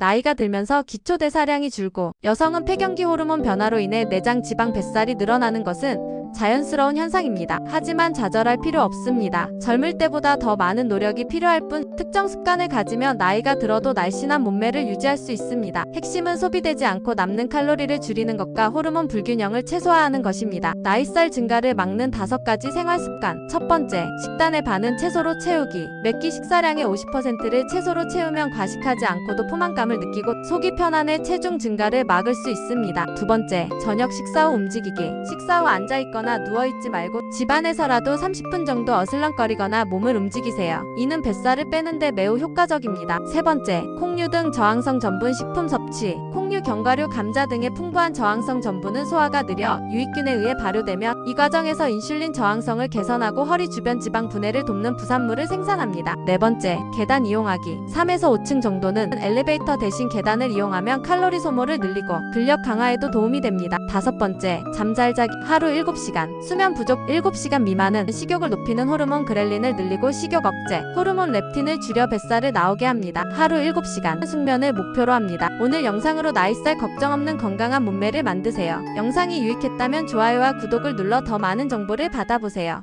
나이가 들면서 기초대사량이 줄고 여성은 폐경기 호르몬 변화로 인해 내장 지방 뱃살이 늘어나는 것은 자연스러운 현상입니다. 하지만 좌절할 필요 없습니다. 젊을 때보다 더 많은 노력이 필요할 뿐 특정 습관을 가지면 나이가 들어도 날씬한 몸매를 유지할 수 있습니다. 핵심은 소비되지 않고 남는 칼로리를 줄이는 것과 호르몬 불균형을 최소화하는 것입니다. 나이살 증가를 막는 다섯 가지 생활 습관. 첫 번째, 식단의 반은 채소로 채우기. 몇끼 식사량의 50%를 채소로 채우면 과식하지 않고도 포만감을 느끼고 속이 편안해 체중 증가를 막을 수 있습니다. 두 번째, 저녁 식사 후 움직이기. 식사 후 앉아 있거나 누워 있지 말고 집안에서라도 30분 정도 어슬렁거리거나 몸을 움직이세요. 이는 뱃살을 빼는데 매우 효과적입니다. 세 번째, 콩류 등 저항성 전분 식품 섭취. 콩류, 견과류, 감자 등의 풍부한 저항성 전분은 소화가 느려 유익균에 의해 발효되며 이 과정에서 인슐린 저항성을 개선하고 허리 주변 지방 분해를 돕는 부산물을 생산합니다. 네 번째, 계단 이용하기. 3에서 5층 정도는 엘리베이터 대신 계단을 이용하면 칼로리 소모를 늘리고 근력 강화에도 도움이 됩니다. 다섯 번째, 잠잘 자기 하루 7 시간. 수면 부족 7시간 미만은 식욕을 높이는 호르몬 그렐린을 늘리고 식욕 억제, 호르몬 렙틴을 줄여 뱃살을 나오게 합니다. 하루 7시간 숙면을 목표로 합니다. 오늘 영상으로 나이살 걱정 없는 건강한 몸매를 만드세요. 영상이 유익했다면 좋아요와 구독을 눌러 더 많은 정보를 받아보세요.